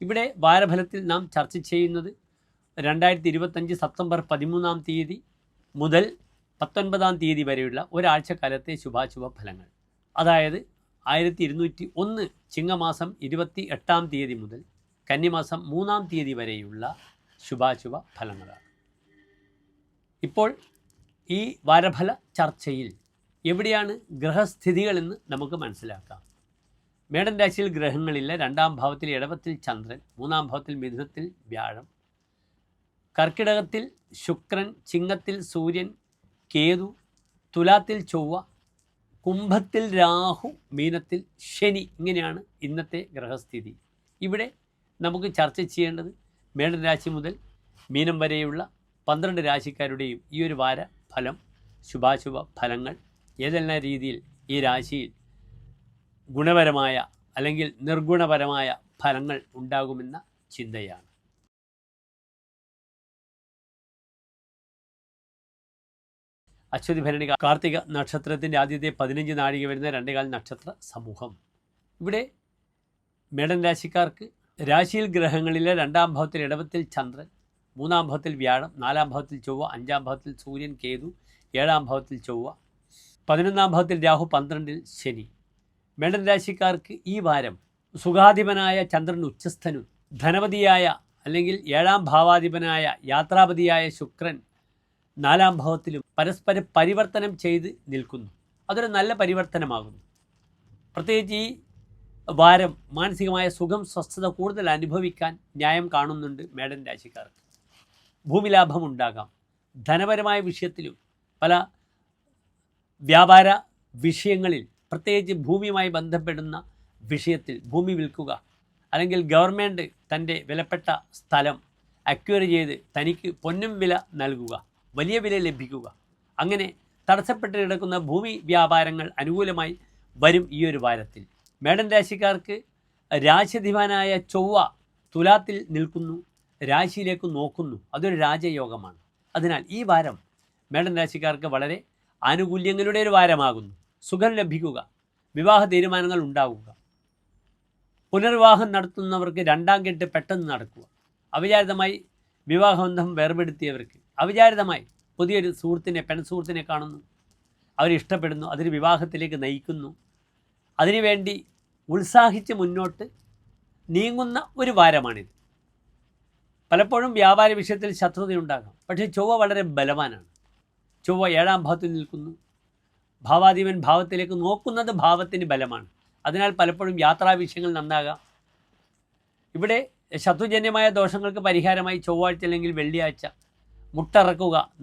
ഇവിടെ വാരഫലത്തിൽ നാം ചർച്ച ചെയ്യുന്നത് രണ്ടായിരത്തി ഇരുപത്തഞ്ച് സെപ്റ്റംബർ പതിമൂന്നാം തീയതി മുതൽ പത്തൊൻപതാം തീയതി വരെയുള്ള ഒരാഴ്ചക്കാലത്തെ ശുഭാശുഭ ഫലങ്ങൾ. അതായത് ആയിരത്തി ഇരുന്നൂറ്റി ഒന്ന് ചിങ്ങമാസം ഇരുപത്തി എട്ടാം തീയതി മുതൽ കന്നിമാസം മൂന്നാം തീയതി വരെയുള്ള ശുഭാശുഭ ഫലങ്ങളാണ്. ഇപ്പോൾ ഈ വാരഫല ചർച്ചയിൽ എവിടെയാണ് ഗ്രഹസ്ഥിതികളെന്ന് നമുക്ക് മനസ്സിലാക്കാം. മേടൻ രാശിയിൽ ഗ്രഹങ്ങളില്ല രണ്ടാം ഭാവത്തിൽ ഇടവത്തിൽ ചന്ദ്രൻ മൂന്നാം ഭാവത്തിൽ മിഥുനത്തിൽ വ്യാഴം. കർക്കിടകത്തിൽ ശുക്രൻ ചിങ്ങത്തിൽ സൂര്യൻ കേതു തുലാത്തിൽ ചൊവ്വ കുംഭത്തിൽ രാഹു മീനത്തിൽ ശനി ഇങ്ങനെയാണ് ഇന്നത്തെ ഗ്രഹസ്ഥിതി. ഇവിടെ നമുക്ക് ചർച്ച ചെയ്യേണ്ടത് മേടൻ രാശി മുതൽ മീനം വരെയുള്ള പന്ത്രണ്ട് രാശിക്കാരുടെയും ഈ ഒരു വാര ഫലം ശുഭാശുഭ ഫലങ്ങൾ ഏതെല്ലാം രീതിയിൽ ഈ രാശിയിൽ ഗുണപരമായ അല്ലെങ്കിൽ നിർഗുണപരമായ ഫലങ്ങൾ ഉണ്ടാകുമെന്ന ചിന്തയാണ്. അശ്വതി ഭരണി കാർത്തിക നക്ഷത്രത്തിന്റെ ആദ്യത്തെ പതിനഞ്ച് നാഴിക വരുന്ന രണ്ടേകാൽ നക്ഷത്ര സമൂഹം. ഇവിടെ മേടൻ രാശിക്കാർക്ക് രാശിയിൽ ഗ്രഹങ്ങളിലെ രണ്ടാം ഭാവത്തിൽ ഇടവത്തിൽ ചന്ദ്രൻ മൂന്നാം ഭാവത്തിൽ വ്യാഴം നാലാം ഭാവത്തിൽ ചൊവ്വ അഞ്ചാം ഭാവത്തിൽ സൂര്യൻ കേതു ഏഴാം ഭാവത്തിൽ ചൊവ്വ പതിനൊന്നാം ഭാവത്തിൽ രാഹു പന്ത്രണ്ടിൽ ശനി. മേടൻ രാശിക്കാർക്ക് ഈ വാരം സുഖാധിപനായ ചന്ദ്രൻ ഉച്ചസ്ഥനും ധനപതിയായ അല്ലെങ്കിൽ ഏഴാം ഭാവാധിപനായ യാത്രാപതിയായ ശുക്രൻ നാലാം ഭാവത്തിലും പരസ്പരം പരിവർത്തനം ചെയ്ത് നിൽക്കുന്നു. അതൊരു നല്ല പരിവർത്തനമാകുന്നു. പ്രത്യേകിച്ച് ഈ വാരം മാനസികമായ സുഖം സ്വസ്ഥത കൂടുതൽ അനുഭവിക്കാൻ ന്യായം കാണുന്നുണ്ട് മേടൻ രാശിക്കാർക്ക് ഭൂമി ലാഭം ഉണ്ടാകാം. ധനപരമായ വിഷയത്തിലും പല വ്യാപാര വിഷയങ്ങളിൽ പ്രത്യേകിച്ച് ഭൂമിയുമായി ബന്ധപ്പെടുന്ന വിഷയത്തിൽ ഭൂമി വിൽക്കുക അല്ലെങ്കിൽ ഗവൺമെന്റ് തന്റെ വിലപ്പെട്ട സ്ഥലം അക്വയർ ചെയ്ത് തനിക്ക് പൊന്നും വില നൽകുക വലിയ വില ലഭിക്കുക. അങ്ങനെ തടസ്സപ്പെട്ട് കിടക്കുന്ന ഭൂമി വ്യാപാരങ്ങൾ അനുകൂലമായി വരും ഈ ഒരു വാരത്തിൽ. മേടൻ രാശിക്കാർക്ക് രാശിധിവാനായ ചൊവ്വ തുലാത്തിൽ നിൽക്കുന്നു രാശിയിലേക്ക് നോക്കുന്നു. അതൊരു രാജയോഗമാണ്. അതിനാൽ ഈ വാരം മേടൻ രാശിക്കാർക്ക് വളരെ ആനുകൂല്യങ്ങളുടെ ഒരു വാരമാകുന്നു. സുഖം ലഭിക്കുക വിവാഹ തീരുമാനങ്ങൾ ഉണ്ടാവുക. പുനർവിവാഹം നടത്തുന്നവർക്ക് രണ്ടാം കെട്ട് പെട്ടെന്ന് നടക്കുക. അവിചാരിതമായി വിവാഹബന്ധം വേർപെടുത്തിയവർക്ക്. അവിചാരിതമായി പുതിയൊരു സുഹൃത്തിനെ പെൺ സുഹൃത്തിനെ കാണുന്നു. അവരിഷ്ടപ്പെടുന്നു അതിന് വിവാഹത്തിലേക്ക് നയിക്കുന്നു. അതിനുവേണ്ടി ഉത്സാഹിച്ച് മുന്നോട്ട് നീങ്ങുന്ന ഒരു വാരമാണിത്. പലപ്പോഴും വ്യാപാര വിഷയത്തിൽ ശത്രുതയുണ്ടാകാം. പക്ഷേ ചൊവ്വ വളരെ ബലവാനാണ്. ചൊവ്വ ഏഴാം ഭാവത്തിൽ നിൽക്കുന്നു. ഭാവാധിപൻ ഭാവത്തിലേക്ക് നോക്കുന്നത് ഭാവത്തിന് ബലമാണ്. അതിനാൽ പലപ്പോഴും യാത്രാ വിഷയങ്ങൾ നന്നാകാം. ഇവിടെ ശത്രുജന്യമായ ദോഷങ്ങൾക്ക് പരിഹാരമായി ചൊവ്വാഴ്ച അല്ലെങ്കിൽ വെള്ളിയാഴ്ച മുട്ടറക്കുക